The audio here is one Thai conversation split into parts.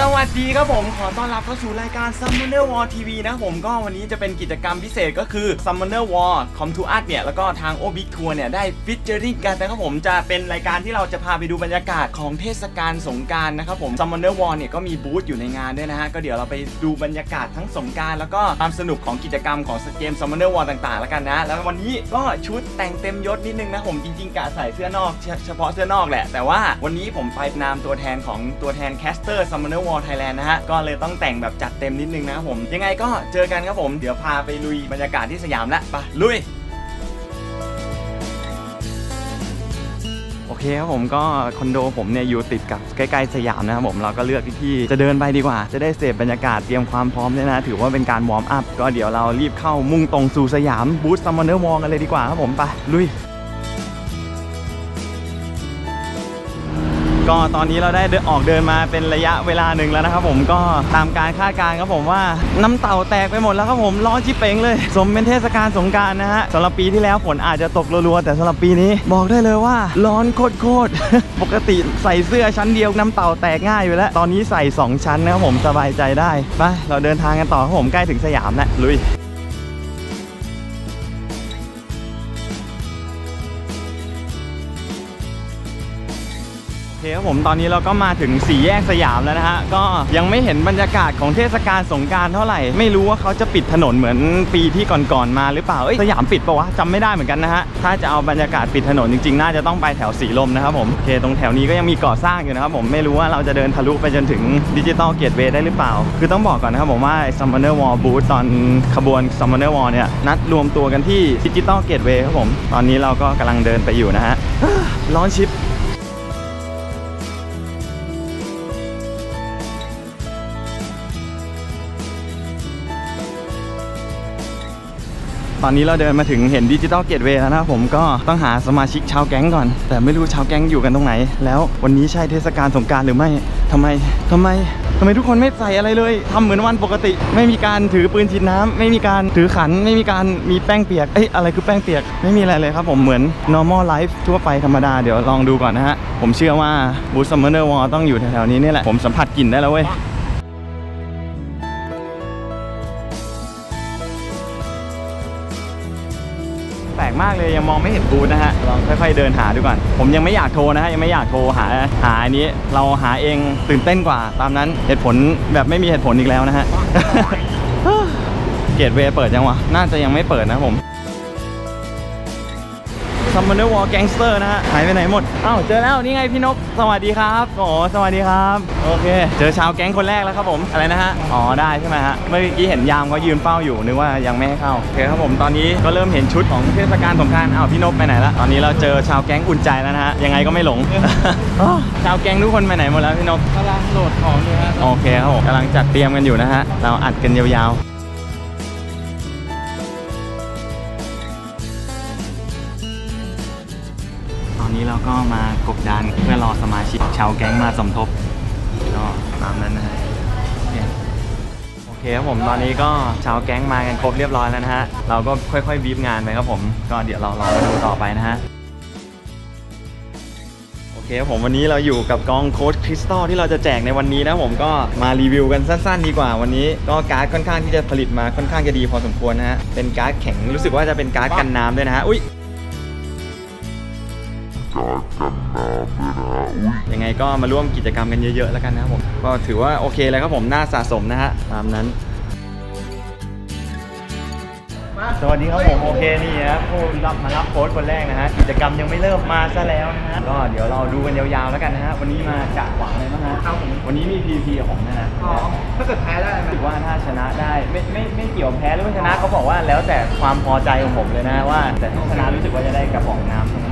สวัสดีครับผมขอต้อนรับเข้าสู่รายการ Summoner War TV นะผมก็วันนี้จะเป็นกิจกรรมพิเศษก็คือ Summoner War Com to Art เนี่ย แล้วก็ทาง o b i g Tour เนี่ย ได้ฟิชเจอริงกันนะครับผมจะเป็นรายการที่เราจะพาไปดูบรรยากาศของเทศกาลสงการนะครับผม Summoner War เนี่ย ก็มีบูธอยู่ในงานด้วยนะฮะ ก็เดี๋ยวเราไปดูบรรยากาศทั้งสงการแล้วก็ความสนุกของกิจกรรมของเกม Summoner War ต่างๆ แล้วกันนะ แล้ววันนี้ก็ชุดแต่งเต็มยศนิดนึงนะผมจริงๆกะใส่เสื้อนอก เฉเฉพาะเสื้อนอกแหละแต่ว่าวันนี้ผมไปนามตัวแทนของตัวแทนแคสเตอร์ Summoner War Thailand นะฮะ ก็เลยต้องแต่งแบบจัดเต็มนิดนึงนะครับผม ยังไงก็เจอกันครับผม เดี๋ยวพาไปลุยบรรยากาศที่สยามละไปลุยโอเคครับผมก็คอนโดผมเนี่ยอยู่ติดกับใกล้ๆสยามนะครับผมเราก็เลือกที่จะเดินไปดีกว่า จะได้เสพบรรยากาศเตรียมความพร้อมเนี่ยนะ ถือว่าเป็นการวอร์มอัพก็เดี๋ยวเรารีบเข้ามุ่งตรงสู่สยามบูธซัมมอนเนอร์วอลกันเลยดีกว่าครับผมไปลุย ก็ตอนนี้เราได้เดินออกเดินมาเป็นระยะเวลาหนึ่งแล้วนะครับผมก็ตามการคาดการณ์ครับผมว่าน้ำเต่าแตกไปหมดแล้วครับผมร้อนชิเป่งเลย สมเป็นเทศกาลสงการนะฮะสำหรับปีที่แล้วฝนอาจจะตกรัวๆแต่สำหรับปีนี้บอกได้เลยว่า ร้อนโคตรๆปกติใส่เสื้อชั้นเดียวน้ำเต่าแตกง่ายอยู่แล้ว ตอนนี้ใส่ 2 ชั้นนะครับผมสบายใจได้ไปเราเดินทางกันต่อครับผมใกล้ถึงสยามแล้วลุย ผมตอนนี้เราก็มาถึงสี่แยกสยามแล้วนะฮะก็ยังไม่เห็นบรรยากาศของเทศกาลสงการเท่าไหร่ ไม่รู้ว่าเขาจะปิดถนนเหมือนปีที่ก่อนๆมาหรือเปล่าเอ้ยสยามปิดปะวะจำไม่ได้เหมือนกันนะฮะถ้าจะเอาบรรยากาศปิดถนนจริงๆ น่าจะต้องไปแถวสีลมนะครับผมโอเคตรงแถวนี้ก็ยังมีก่อสร้างอยู่นะครับผมไม่รู้ว่าเราจะเดินทะลุไปจนถึงดิจิตอลเกตเวได้หรือเปล่า คือต้องบอกก่อนนะครับผมว่าซัมมอนเนอร์วอลบูธตอนขบวนซัมมอนเนอร์วอลเนี่ยนัดรวมตัวกันที่ดิจิตอลเกตเวครับผมตอนนี้เราก็กำลังเดินไปอยู่นะฮะร้อนชิป อนนี้เราเดินมาถึงเห็นดิจิตอลเกตเวย์แล้วนะผมก็ต้องหาสมาชิกชาวแก๊งก่อน แต่ไม่รู้ชาวแก๊งอยู่กันตรงไหน แล้ววันนี้ใช่เทศกาลสงการหรือไม่ทำไมทำไมทำไมทุกคนไม่ใส่อะไรเลยทำเหมือนวันปกติ ไม่มีการถือปืนฉีดน้ำไม่มีการถือขัน ไม่มีการมีแป้งเปียก เอ้ยอะไรคือแป้งเปียก ไม่มีอะไรเลยครับผมเหมือน normal life ทั่วไปธรรมดาเดี๋ยวลองดูก่อนนะฮะ ผมเชื่อว่าบูธซัมเมอร์วอลต้องอยู่แถวๆนี้นี่แหละ ผมสัมผัสกลิ่นได้แล้วเว้ยากเลยยังมองไม่เห็นบูธนะฮะลองค่อยๆเดินหาดูก่อนผมยังไม่อยากโทรนะฮะยังไม่อยากโทรหาหาอันนี้เราหาเองตื่นเต้นกว่า ตามนั้นเหตุผลแบบไม่มีเหตุผลอีกแล้วนะฮะเกตเวย์เปิดยังวะน่าจะยังไม่เปิดนะผม ซัมมอนเนอร์วอลแก๊งสเตอร์นะฮะหายไปไหนหมดอ้าวเจอแล้วนี่ไงพี่นกสวัสดีครับโอ้สวัสดีครับโอเค เจอชาวแก๊งคนแรกแล้วครับผมอะไรนะฮะอ๋อได้ใช่ไหมฮะเมื่อกี้เห็นยามเขายืนเฝ้าอยู่นึกว่ายังไม่ให้เข้าโอเคครับผมตอนนี้ก็เริ่มเห็นชุดของเทศกาลสงกรารอ้าวพี่นกไปไหนละตอนนี้เราเจอชาวแก๊งอุ่นใจแล้วนะฮะยังไงก็ไม่หลงอ้าวชาวแก๊งทุกคนไปไหนหมดแล้วพี่นกกำลังโหลดของอยู่ฮะโอเคครับผมกำลังจัดเตรียมกันอยู่นะฮะเราอัดกันยาวๆ กบดานเพื่อรอสมาชิกชาวแก๊งมาสมทบก็ตามนั้นนะฮะโอเคครับผมตอนนี้ก็ชาวแก๊งมากันครบเรียบร้อยแล้วนะฮะเราก็ค่อยๆบีบงานไปครับผมก็เดี๋ยวเรารอมาดูต่อไปนะฮะโอเคครับผมวันนี้เราอยู่กับกองโค้ดคริสตัลที่เราจะแจกในวันนี้นะผมก็มารีวิวกันสั้นๆ ดีกว่าวันนี้ก็การ์ดค่อนข้างที่จะผลิตมาค่อนข้างจะดีพอสมควรนะฮะเป็นการ์ดแข็งรู้สึกว่าจะเป็นการ์ดกันน้ำด้วยนะฮะอุ้ย ยังไงก็มาร่วมกิจกรรมกันเยอะๆแล้วกันนะครับผมก็ถือว่าโอเคเลยครับผมน่าสะสมนะฮะตามนั้นสวัสดีครับผมโอเคนี่นะผู้รับมารับโค้ดคนแรกนะฮะกิจกรรมยังไม่เริ่มมาซะแล้วนะฮะก็เดี๋ยวเราดูกันยาวๆแล้วกันนะฮะวันนี้มากะหวังเลยนะฮะครับผมวันนี้มี PVP ของผมนะฮะอ๋อถ้าเกิดแพ้ได้ไหมรู้สึกว่าถ้าชนะได้ไม่ไม่ไม่เกี่ยวแพ้หรือว่าชนะเขาบอกว่าแล้วแต่ความพอใจของผมเลยนะว่า แต่ถ้าชนะรู้สึกว่าจะได้กระบอกน้ำ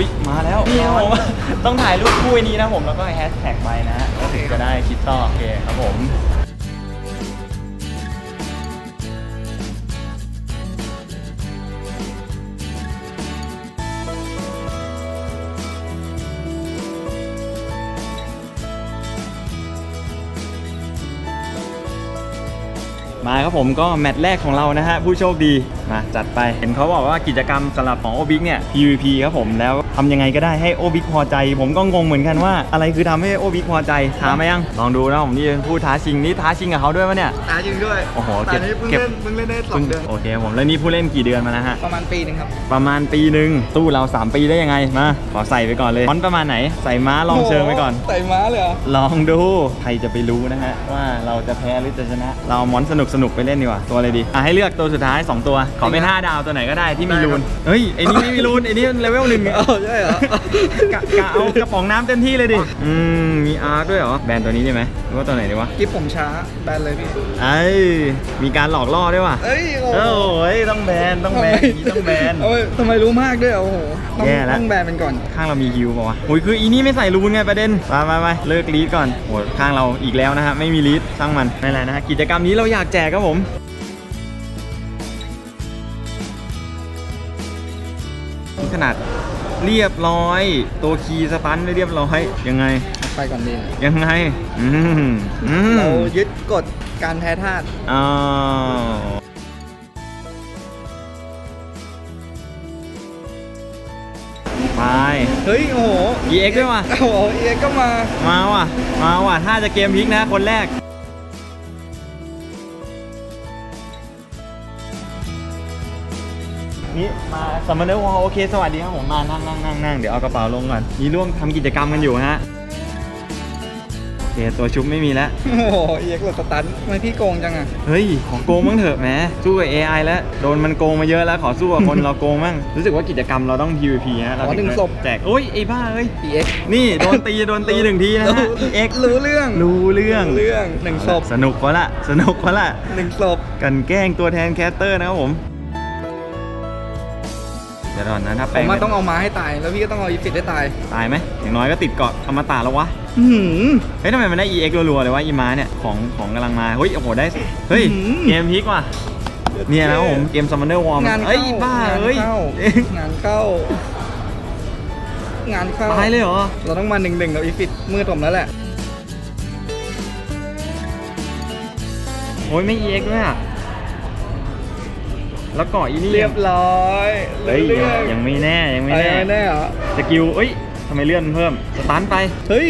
อุ้ยมาแล้วนี่ครับผมต้องถ่ายรูปคู่อันนี้นะผมแล้วก็แฮชแท็กไปนะฮะก็ถึงจะได้คิดต่อโอเคครับผมมาครับผมก็แมตช์แรกของเรานะฮะผู้โชคดี มาจัดไป เห็นเขาบอกว่ากิจกรรมสำหรับของโอบิกเนี่ย PVP ครับผมแล้วเขาำยังไงก็ได้ให้โอบิกพอใจ ผมก็งงเหมือนกันว่า อะไรคือทำให้โอบิกพอใจถามไหมยังลองดูนะผมนี่เป็นผู้ท้าชิงนี่ท้าชิงกับเขาด้วยปะเนี่ยตาจริงด้วยโอ้โหตาเก็บนี้เพิ่งเก็บเล่นเพิ่งเล่นได้สองเดือนโอเคผมแล้วนี่ผู้เล่นกี่เดือนมาแล้วฮะประมาณปีหนึงครับ ประมาณปีหนึ่งตู้เรา 3 ปีได้ยังไงมาขอใส่ไปก่อนเลยฟอนต์ประมาณไหนใส่ม้าลองเชิงไปก่อน ใส่ม้าเลยเหรอ ลองดูใครจะไปรู้นะฮะว่าเราจะแพ้หรือจะชนะ เราเอามอนสนุกสนุกๆไปเล่นดีกว่าตัวอะไรดีอะให้เลือกตัวสุดท้าย 2 ตัวขอเป็น 5 ดาวตัวไหนก็ได้ที่มีรูน เฮ้ยไอ้นี่ไม่มีรูนไอ้นี่เลเวลหนึ่งเอ้าใช่เหรอกะกะเอากระป๋องน้ำเต็มที่เลยดิ อืมมีอาร์คด้วยเหรอ แบรนด์ตัวนี้ได้ไหมหรือว่าตัวไหนดีวะกิฟผมช้าแบนเลยพี่ไอ้ยมีการหลอกล่อด้วยว่ะเอ้ยโอ้โอ้ยต้องแบนต้องแบนอย่างนี้ต้องแบนเอ้ยทำไมรู้มากด้วยอะโอ้โหต้องแย่แล้วต้องแบนเป็นก่อน ข้างเรามีฮิวป่าวะโอ้ยคืออีนี่ไม่ใส่รูนไงประเด็นไปไปไปเลิกลีดก่อนโอ้ยข้างเราอีกแล้วนะฮะไม่มีลีดช่างมันไม่เป็นไรนะฮะกิจกรรมนี้เราอยากแจกครับผม นาดเรียบร้อย ตัวคีย์สตันได้เรียบร้อยยังไง ไปก่อนดียังไงอืมอืมเรายึดกฎการแพ้ธาตุอ้าวไปเฮ้ยโอ้โห EX ด้วยว่ะโอ้โหเอ็กก็มา มาว่ะ มาว่ะ ถ้าจะเกมพลิกนะคนแรก นี่มาซัมมอนเดอร์วอลโอเค สวัสดีครับผมมานั่งนั่งนั่งนั่งเดี๋ยวเอากระเป๋าลงก่อนนี่ร่วมทำกิจกรรมกันอยู่ฮะโอเคตัวชุบไม่มีแล้ว โอ้โหเอ็กหลุดสตันทำไมพี่โกงจังอะ เฮ้ย ขอโกงบ้างเถอะแหมสู้กับ AI แล้ว โดนมันโกงมาเยอะแล้ว ขอสู้กับคน เราโกงบ้างรู้สึกว่ากิจกรรมเราต้อง PVP ฮะเราอ๋อหนึ่งศพ แจกโอ้ยไอ้บ้าเอ้ย เอ็กนี่โดนตีโดนตีหนึ่งทีนะฮะ X รู้เรื่องรู้เรื่องรู้เรื่องหนึ่งศพสนุกวะละสนุกวะละหนึ่งศพกันแกล้งตัวแทนแคสเตอร์นะครับผม เดี๋ยวก่อนนะถ้าผแปลมงมาต้องเอาม้าให้ตาย แล้วพี่ก็ต้องเอาอีฟิตให้ตายตายไหมอย่างน้อยก็ติดเกาะอมตะแล้ววะ อื้อหือ เฮ้ยทำไมมันได้ EX รัวๆเลยวะอีมาเนี่ย ของของกำลังมา เฮ้ย โอ้โห ได้ เฮ้ย อื้อหือเกมพลิกว่ะ เนี่ยนะครับผม เกม Summoner War งานเอ้ยเข้าบ้า งานเอ้ยเข้าเอ๊ะงานเข้างานเข้าตายเลยเหรอ เราต้องมาหนึ่งหนึ่งกับอีฟิตมือผมแล้วแหละ โอ้ยไม่ EX ด้วยอะ แล้วเกาะอีนี่เรียบร้อยเฮ้ยเรื่ยัองงยังไม่แน่ยังไม่อะไรแน่ไม่แน่เหรอสกิลเอ้ยทำไมเลื่อนเพิ่มสตันไปเฮ้ย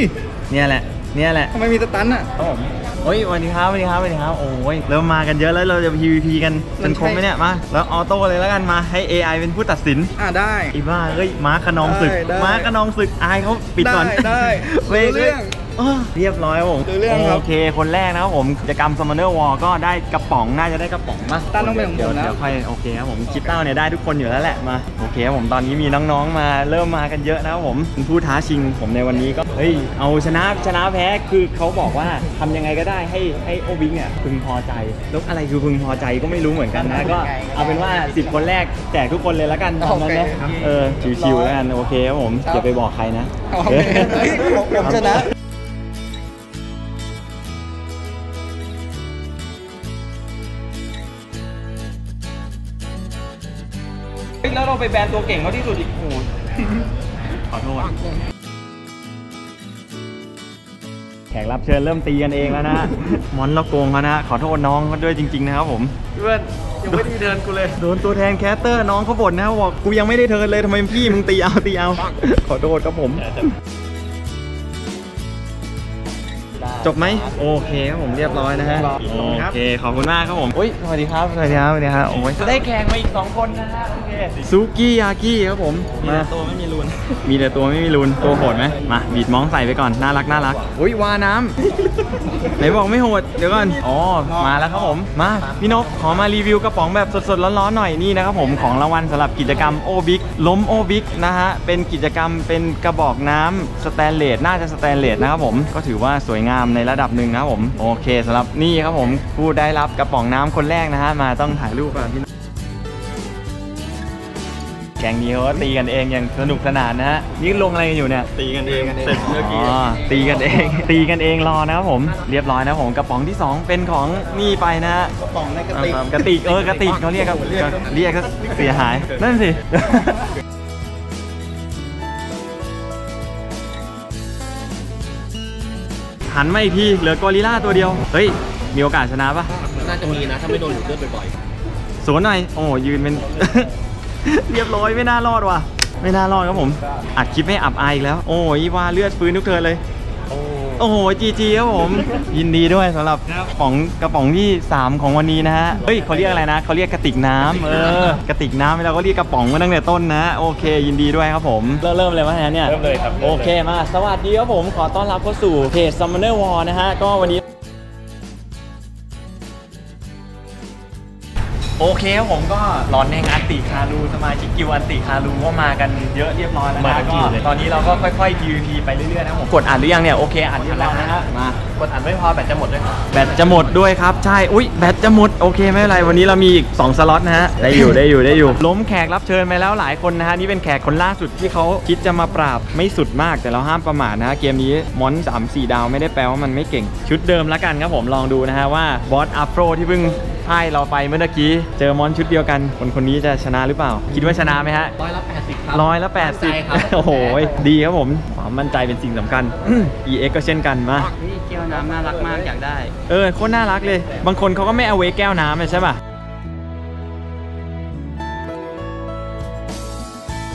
เนี่ยแหละเนี่ยแหละทำไมมีสตันอะครับผมเฮ้ยสวันนี้ครับสวันนี้ครับสวันนี้ครับโอ้ยเริ่มมากันเยอะแล้วเราจะ PVP กันมักันนครบไหมใช่เนี่ยมาแล้วออโต้เลยแล้วกันมาให้ AI เป็นผู้ตัดสินอ่าได้อีบ้าเฮ้ยม้าขนองศึกได้ได้ม้าขนองศึกอายเขาปิดก่อนได้ได้เว้ยรู้เรื่อง เออเรียบร้อยครับผมรู้เรื่องครับ โอเคคนแรกนะครับผมกิจกรรม Summoner War ก็ได้กระป๋องน่าจะได้กระป๋องมาตั้นต้องเป็นของผมเดี๋ยวนะเดี๋ยวค่อยโอเคครับผมคิดเต้าเนี่ยได้ทุกคนอยู่แล้วแหละมาโอเคครับผมตอนนี้มีน้องๆมาเริ่มมากันเยอะนะครับผมเป็นผู้ท้าชิงผมในวันนี้ก็เฮ้ยเอาชนะชนะแพ้คือเขาบอกว่าทำยังไงก็ได้ให้ให้โอบิงเนี่ยพึงพอใจแล้วอะไรคือพึงพอใจก็ไม่รู้เหมือนกันนะก็เอาเป็นว่า 10 คนแรกแจกทุกคนเลยแล้วกันตอนนั้นนะโอเคเออชิวๆแล้วกันโอเคครับผมอย่าไปบอกใครนะโอเคเฮ้ยผมผมชนะ เฮ้ยแล้วเราไปแบนตัวเก่งเขาที่สุดอีกโอ้โหขอโทษแขกรับเชิญเริ่มตีกันเองแล้วนะมอนเราโกงเขานะ ขอโทษน้องเขาด้วยจริง ๆ นะครับผมเพื่อนยังไม่ได้เดินกูเลยโดนตัวแทนแคสเตอร์น้องเขาบ่นนะครับบอกกูยังไม่ได้เทิร์นเลยทำไมพี่มึงตีเอาตีเอาขอโทษครับผม จบไหมโอเคครับผมเรียบร้อยนะฮะขอบคุณโอครับเคขอบคุณมากครับผมอุ้ยสวัสดีครับสวัสดีครับสวัสดีครับโอ้ยได้แข่งมาอีก 2 คนนะฮะโอเคซูกี้ยากิครับผมมาตัวไม่มีรูนมีแต่ตัวไม่มีรูนตัวโหดไหมมาบีดมองใส่ไปก่อนน่ารักน่ารักอุ้ยวาน้ำไหนบอกไม่โหดเดี๋ยวก่อนอ๋อมาแล้วครับผมมาพี่นกขอมารีวิวกระป๋องแบบสดๆร้อนๆหน่อยนี่นะครับผมของรางวัลสำหรับกิจกรรมโอบิกล้มโอบิกนะฮะเป็นกิจกรรมเป็นกระบอกน้ำสแตนเลสน่าจะสแตนเลสนะครับผมก็ถือว่าสวยงามในระดับหนึ่งนะครับผมโอเคสำหรับนี่ครับผมผู้ได้รับกระป๋องน้ำคนแรกนะฮะมาต้องถ่ายรูปกับพี่นกแกงนี้เขาก็ตีกันเองอย่างสนุกสนานนะฮะนี่ลงอะไรกันอยู่เนี่ยตีกันเองเสร็จเมื่อกี้อ๋อตีกันเอง ตีกันเองรอนะครับผมเรียบร้อยนะครับผมกระป๋องที่ 2 เป็นของนี่ไปนะฮะกระป๋องในกระติกกระติกเออกระติกเขาเรียกครับเรียกเรียกก็เสียหายนั่นสิ หันมาอีกทีเหลือกอริลล่าตัวเดียว เฮ้ย มีโอกาสชนะปะน่าจะมีนะ ถ้าไม่โดนดูดเลือดบ่อยสวนหน่อย โอ้ยืนเป็น เรียบร้อยไม่น่ารอดว่ะ ไม่น่ารอดครับผม อัดคลิปให้อับอายอีกแล้ว โอ้ยว่าเลือดฟื้นทุกเทิร์นเลย โอ้โหจีจีครับผม ยินดีด้วยสำหรับป๋องกระป๋องที่ 3 ของวันนี้นะฮะเฮ้ยเขาเรียกอะไรนะเขาเรียกกระติกน้ำเออกระติกน้ำเราก็เรียกกระป๋องมาตั้งแต่ต้นนะโอเค ยินดีด้วยครับผมเริ่มเริ่มเลยว่าฮะเนี่ยเริ่มเลยครับโอเคมา สวัสดีครับผมขอต้อนรับเข้าสู่เพจ Summoner War นะฮะก็วันนี้ โอเคครับผมก็หลอนในงานติคารูสมาชิกกิวอันติคารูก็มากันเยอะเรียบร้อยแล้วมานะทั้งก็คิวเลย ตอนนี้เราก็ค่อยๆ PVP ไปเรื่อยๆนะครับผมกดอ่านหรือยังเนี่ยโอเคอ่านเรียบร้อยนะฮะมากดอันไม่พอแบตจะหมดด้วยครับ แบตจะหมดด้วยครับใช่อุ้ยแบตจะหมดโอเคไม่เป็นไรวันนี้เรามีอีก2สล็อตนะฮะได้อยู่ได้อยู่ได้อยู่ ล้มแขกรับเชิญไปแล้วหลายคนนะฮะนี่เป็นแขกคนล่าสุดที่เขาคิดจะมาปราบไม่สุดมากแต่เราห้ามประมาทนะฮะเกมนี้มอน3 4ดาวไม่ได้แปลว่ามันไม่เก่ง ชุดเดิมแล้วกันครับผมลองดูนะฮะว่าบอสอัฟโรที่เพิ่ง พ่ายเราไปเมื่อกี้ เจอมอนชุดเดียวกัน คนคนนี้จะชนะหรือเปล่า คิดว่าชนะไหมฮะร้อยละแปดสิบครับร้อยละแปดสิบมั่นใจครับโอ้โห ดีครับผม ความมั่นใจเป็นสิ่งสำคัญ EX ก็เช่นกันมานี่แก้วน้ำน่ารักมากอยากได้ เออโคตรน่ารักเลย บางคนเขาก็ไม่เอาไว้แก้วน้ำเลยใช่ป่ะ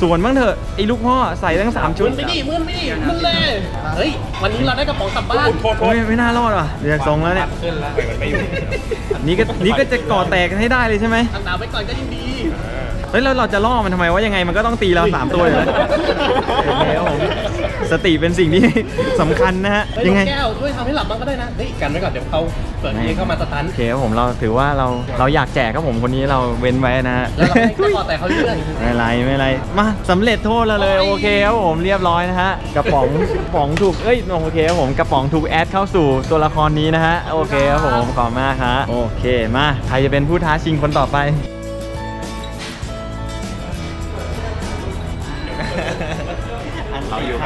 ส่วนบ้างเถอะไอ้ลูกพ่อใส่ทั้ง3ชุดมึนไม่ดีมึนไม่ดีมึนเลย เฮ้ย วันนี้เราได้กระป๋องกลับบ้านไม่ไม่น่ารอดว่ะเดี๋ยวทรงแล้วเนี่ยขึ้นแล้วมันไม่อยู่นี่ก็นี่ก็จะก่อแตกกันให้ได้เลยใช่ไหมตั้งดาวไว้ก่อนก็ยิ่งดี เฮ้ยแล้วเราจะล่อมันทำไมว่ายังไงมันก็ต้องตีเราสามตัวอยู่แล้วโอเคครับผมสติเป็นสิ่งที่ สำคัญนะฮะเฮ้ยยังไงแก้วด้วยทำให้หลับบ้างก็ได้นะเฮ้ยกันไว้ก่อนเดี๋ยวเขาเปิดเองเข้ามาสตันโอเคครับผมเราถือว่าเราเราอยากแจกครับผมคนนี้เราเว้นไว้นะฮะ แล้วเราให้ก็พอแต่เขาเรื่อยไม่เป็นไรไม่เป็นไรมาสำเร็จโทษเราเลยโอเคครับผมเรียบร้อยนะฮะกระป๋องกระป๋องถูกเอ้ยโอเคครับผมกระป๋องถูกแอดเข้าสู่ตัวละครนี้นะฮะโอเคครับผมขอบคุณมากฮะโอเคมาใครจะเป็นผู้ท้าชิงคนต่อไป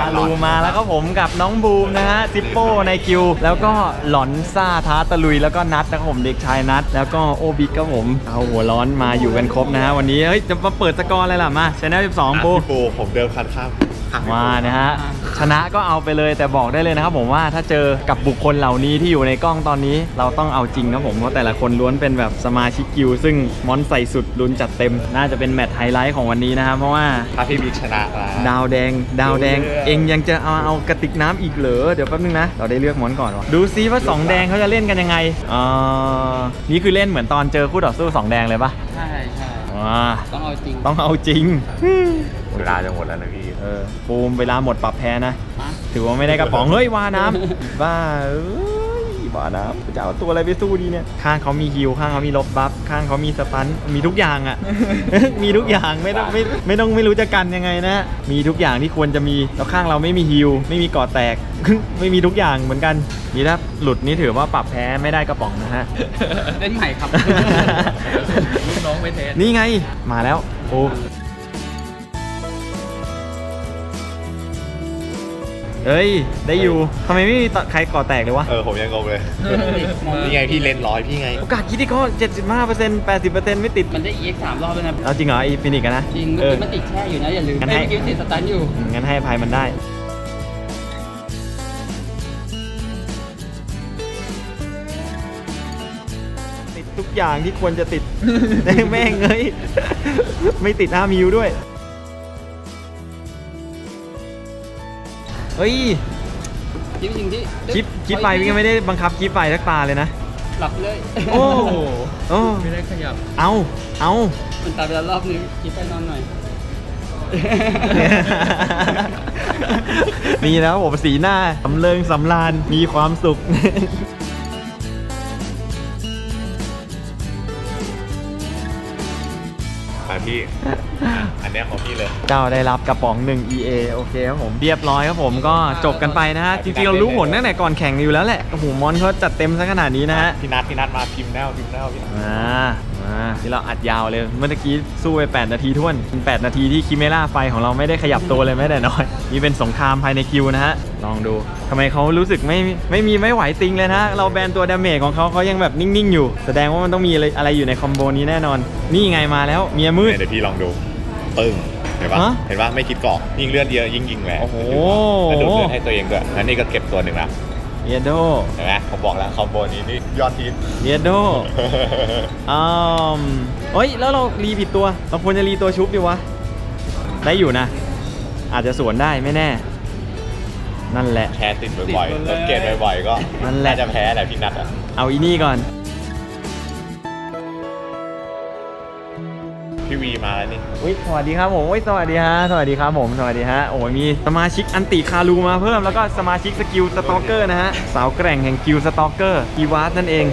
ฮารูมาแล้วก็ผมกับน้องบูมนะฮะซิปโป้ในคิว แล้วก็หลอนซ่าท้าตะลุยแล้วก็นัดนะครับผมเด็กชายนัด แล้วก็โอบิกครับผมเอาหัวร้อนมาอยู่กันครบนะฮะวันนี้เฮ้ยจะมาเปิดสกอร์อะไรล่ะมาชนะ12 ปู พี่ปูผมเดิมคันข้าม มานะฮะชนะก็เอาไปเลยแต่บอกได้เลยนะครับผมว่าถ้าเจอกับบุคคลเหล่านี้ที่อยู่ในกล้องตอนนี้ เราต้องเอาจริงนะผมเพราะแต่ละคนล้วนเป็นแบบสมาชิกกิวซึ่งมอนใส่สุดลุ้นจัดเต็ม น่าจะเป็นแมตช์ไฮไลท์ของวันนี้นะครับเพราะว่าถ้าพี่บิ๊กชนะนะดาวแดง ดาวแดงรู้เรื่องเองยังจะเอาเอากระติกน้ำอีกเหรอเดี๋ยวแป๊บนึงนะเราได้เลือกมอนก่อนวะดูซิว่า 2 แดงเขาจะเล่นกันยังไงอ่านี่คือเล่นเหมือนตอนเจอคู่ต่อสู้ 2 แดงเลยปะใช่ใช่อ่าต้องเอาจริงต้องเอาจริง เวลาจะหมดแล้วนะพี่ เออปูมเวลาหมดปรับแพ้นะฮะถือว่าไม่ได้กระป๋อง เฮ้ยวาน้ำบ้าเอ้ยบ้าน้ำจะเอาตัวอะไรไปสู้ดีเนี่ย ข้างเขามีฮิวข้างเขามีลบบัฟ ข้างเขามีสตัน มีทุกอย่างอะ มีทุกอย่างไม่ต้องไม่ไม่ต้องไม่รู้จะกันยังไงนะ มีทุกอย่างที่ควรจะมี แล้วข้างเราไม่มีฮิวไม่มีเกอดแตก ไม่มีทุกอย่างเหมือนกัน นี่ถ้าหลุดนี่ถือว่าปรับแพ้ไม่ได้กระป๋องนะฮะ เล่นใหม่ครับลูกน้องไปเทนนี่ไง มาแล้วโอ้ เฮ้ย ได้อยู่ทำไมไม่มีใครก่อแตกเลยวะ เออผมยังงงเลย นี่ไงพี่เลนร้อยพี่ไง โอกาสคิดที่ก็75% 80%ไม่ติด มันได้ EX สามรอบแล้วนะ เอาจริงเหรอไอ้ฟินิกส์อะนะจริงเมื่เอออกี้มันติดแช่อยู่นะอย่าลืมงั้นเอ้ยให้เมื่อกี้ติดสตันอยู่อืมงั้นให้อภัยมันได้ติดทุกอย่างที่ควรจะติด แม่งเอ้ย ไม่ติดห้ามิวด้วย เฮ้ยจริงจริงที่คลิปคลิปไปพี่ก็ไม่ได้บังคับคลิปไปสักตาเลยนะ หลับเลยโอ้โอ้ไม่ได้ขยับ เอาเอามันตายไปแล้วรอบนึงคลิปไปนอนหน่อยมีแล้วผมสีหน้าสำเริงสำราญมีความสุข พี่ อันเนี้ยของพี่เลย เจ้าได้รับกระป๋องหนึ่ง EA โอเคครับผมเรียบร้อยครับผมก็จบกันไปนะฮะจริงๆเรารู้ผลตั้งแต่ก่อนแข่งอยู่แล้วแหละโอ้โหมอนเขาจัดเต็มซะขนาดนี้นะฮะพี่นัทพี่นัทมาพิมพ์แนวพิมพ์แนวพี่นัทมา มาที่เราอัดยาวเลย เมื่อกี้สู้ไป 8 นาทีท้วนเป็น8 นาทีที่คิเมล่าไฟของเราไม่ได้ขยับตัวเลยแม้แต่น้อย นี่เป็นสงครามภายในคิวนะฮะ ลองดูทำไมเขารู้สึกไม่ไม่มีไม่ไหวติงเลยนะ เราแบนตัวดาเมจของเขาเขายังแบบนิ่งๆอยู่ แสดงว่ามันต้องมีอะไรอะไรอยู่ในคอมโบนี้แน่นอน นี่ไงมาแล้วเมียมืดเดี๋ยวพี่ลองดูปึ้งเห็นปะฮะเห็นปะไม่คิดเกาะยิ่งเลือดเยอะยิ่งยิงแรงโอ้โหแล้วดูดเลือดให้ตัวเองด้วยแล้วนี่ก็เก็บตัวหนึ่งละ เยโดเห็นไหมผมบอกแล้วคอมโบนี้นี่ยอดฮิตเยโดอืมเฮ้ย แล้วเรารีผิดตัว เราควรจะรีตัวชุบดีวะ ได้อยู่นะ อาจจะสวนได้ไม่แน่ นั่นแหละ แพ้ติดบ่อยๆรถเกตบ่อยๆก็นั่นแหละน่าจะแพ้แหละพี่นัทอะ เอาอีนี่ก่อน พี่วีมาแล้วนี่อุ้ยสวัสดีครับผมอุ้ยสวัสดีฮะสวัสดีครับผมสวัสดีฮะโอ้ยมีสมาชิกอันติคารูมาเพิ่มแล้วก็สมาชิกสกิลสตอกเกอร์นะฮะสาวแกร่งแห่งกิลสตอกเกอร์กีวาสนั่นเอง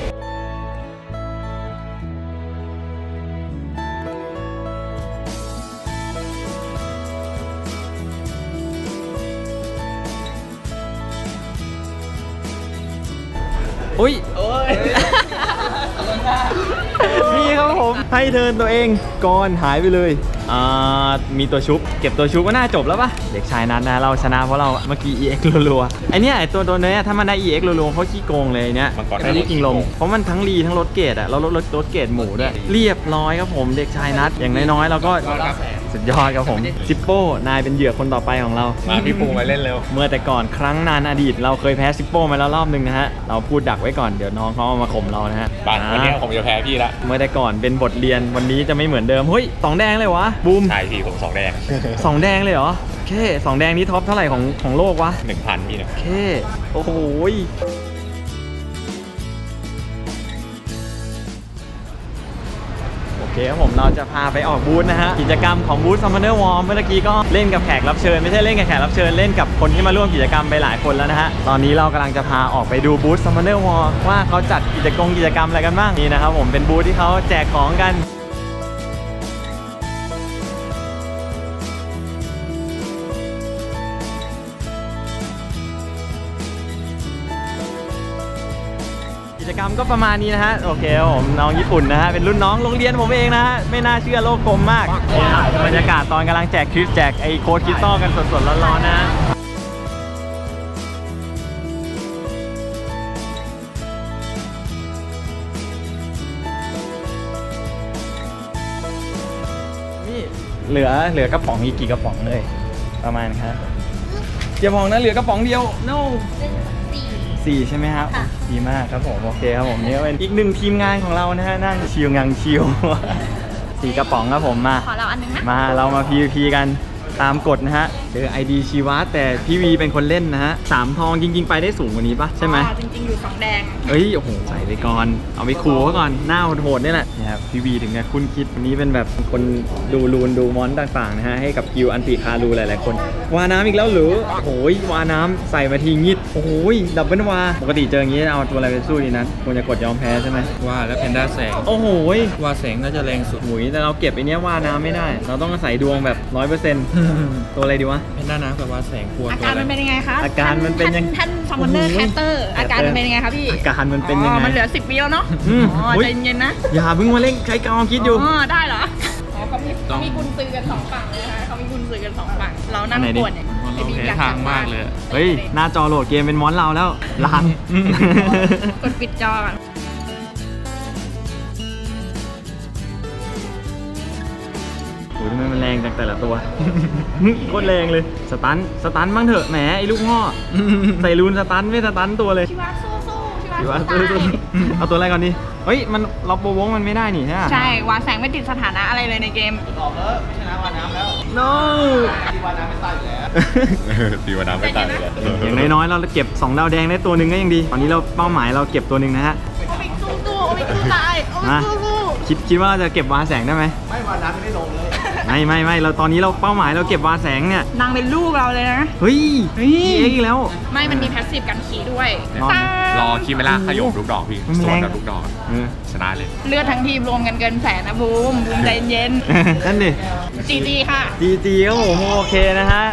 ให้เทิร์นตัวเองก่อนหายไปเลยอ่ามีตัวชุบ เก็บตัวชุบก็น่าจบแล้วปะเด็กชายนัทนะเราชนะเพราะเราเมื่อกี้ EX รัวๆไอเนี้ยไอตัวตัวเนี้ยถ้ามันได้ EX รัวๆเขาขี้โกงเลยไอ้เนี้ยมังกรไอ้นี่กิงลมเพราะมันทั้งรีทั้งรถเกตอะแล้วรถรถรถเกตหมูด้วยเรียบร้อยครับผมเด็กชายนัทอย่างน้อยๆเราก็ สุดยอดครับผมจิปโป้นายเป็นเหยื่อคนต่อไปของเรา มาพี่ปูมาเล่นเร็ว เมื่อแต่ก่อนครั้งนานอดีต เราเคยแพ้ซิปโป้มาแล้วรอบหนึ่งนะฮะ เราพูดดักไว้ก่อนเดี๋ยวน้องเขาเอามาข่มเรานะฮะบังวันนี้อ่าผมจะแพ้พี่ละ เมื่อแต่ก่อนเป็นบทเรียนวันนี้จะไม่เหมือนเดิม เฮ้ยสองแดงเลยวะบูมใช่พี่ผมสองแดงสองแดงเลยเหรอโอเคสองแดงนี้ท็อปเท่าไหร่ของของโลกวะหนึ่งพันพี่เนี่ยโอเคโอ้โห เคครับผมเราจะพาไปออกบูธนะฮะกิจกรรมของบูธซัมเมอร์วอร์มเมื่อกี้ก็เล่นกับแขกรับเชิญไม่ใช่เล่นกับแขกรับเชิญเล่นกับคนที่มาร่วมกิจกรรมไปหลายคนแล้วนะฮะตอนนี้เรากำลังจะพาออกไปดูบูธซัมเมอร์วอร์ว่าเขาจัดกิจกรรมกิจกรรมอะไรกันบ้างนี่นะครับผมเป็นบูธที่เขาแจกของกัน ก็ประมาณนี้นะฮะโอเคผมน้องญี่ปุ่นนะฮะเป็นรุ่นน้องโรงเรียนผมเองนะฮะไม่น่าเชื่อโลกกลมมากบรรยากาศตอนกำลังแจกคลิปแจกไอโค้ดคริสตัลกันสดๆร้อนๆนะนี่เหลือเหลือกระป๋องอีกกี่กระป๋องเลย ประมาณครับอย่ามองนะเหลือกระป๋องเดียว no เป็นสี่สี่ใช่ไหมครับค่ะ ดีมากครับผม โอเคครับผมนี่ก็เป็นอีกหนึ่งทีมงานของเรานะฮะนั่งชิวงังชิว สี่กระป๋องครับผมมา ขอเราอันหนึงนะ มาเรามา PVP กันตามกฎนะฮะ เจอ ID ชีวะแต่พี่วีเป็นคนเล่นนะฮะสามทองจริง ๆ ไปได้สูงกว่านี้ปะใช่ไหมอ๋อจริงๆอยู่สองแดงเอ้ยโอ้โหใส่ไปก่อน เอาไปคูเขาก่อนหน้าโหดๆนี่แหละเนี่ยครับพี่วีถึงกับคุณคิดวันนี้เป็นแบบคนดูรูนดูมอนต่างๆนะฮะให้กับกิวอันติคารูหลายๆคน วาน้ำอีกแล้วเหรือโอ้โหวาน้ำใส่มาทีงิดโอ้โหดับเบิลวาปกติเจออย่างนี้เอาตัวอะไรไปสู้ดีนะควรจะกดยอมแพ้ใช่ไหมว่าแล้วเพนด้าแสงโอ้โหว่าแสงน่าจะแรงสุดหุยแต่เราเก็บไอเนี้ยว่าน้ำไม่ได้ เราต้องอาศัยดวงแบบร้อยเปอร์เซ็นต์ตัวอะไรดีวะเพนด้าน้ำกับว่าแสงกลัวอาตัวการอะไรมันเป็นยังไงคะอาการมันเป็นยังท่านซัมมอนเนอร์โอ้แคโหตเตอร์อาการมันเป็นยังไงคะพี่อาการมันเป็นยังไงอ๋อมันเหลือสิบวิแล้วเนาะอืมอ๋ออุ๊ยใจเย็นๆนะอย่าเพิ่งมาเล่นใช้กาวคิดอยู่อ๋อได้เหรออ๋อเขามีเขามีกุญซือกันสองฝั่งเลยนะคะเขามีกุญซือกันสองฝั่งเรานั่งอันไหนดิปวดเนี่ยเราไอ้บิ๊กแพ้อยากทางกลับมากเลยเฮ้ยหน้าจอโหลดเกมเป็นมอนเราแล้วล้างกดปิดจอก่อน มมันแรงจากแต่ละตัว โคตรแรงเลย สตัน สตันบ้างเถอะ แหมไอ้ลูกพ่อ ใส่รูนสตันไม่สตันตัวเลยชิวาสู้สู้ชิดีวาว่าสู้ตายเอาตัวอะไรก่อนดีเฮ้ย มันล็อกโบวงมันไม่ได้นี่ใช่ไหมใช่ วาแสงไม่ติดสถานะอะไรเลยในเกม no ตีวาน้ำไม่ตายเลยอย่างน้อยๆ เราเก็บ 2 ดาวแดงได้ตัวหนึ่งก็ยังดี ตอนนี้เราเป้าหมายเราเก็บตัวหนึ่งนะฮะโอมิกสู้สู้โอมิกสู้ตายโอมิกสู้สู้คิดคิดว่าเราจะเก็บวาแสงได้ไหมไม่วาน้ำไม่ลงเลย ไม่ไม่ไม่เราตอนนี้เราเป้าหมายเราเก็บวาแสงเนี่ยนางเป็นลูกเราเลยนะ เฮ้ยเฮ้ยเอ็กอีกแล้ว ไม่มันมีแพสซีฟกันขีด้วยรอดไหม รอคิเมล่าขยมลูกดอกพี่มันสแรวนง กับลูกดอกเออชนะเลย เลือดทั้งทีมรวมกันเกินแสนนะบูมบูมใจเย็นนั่นดิ จีจีค่ะ จีจีครับผมโอเคนะฮะ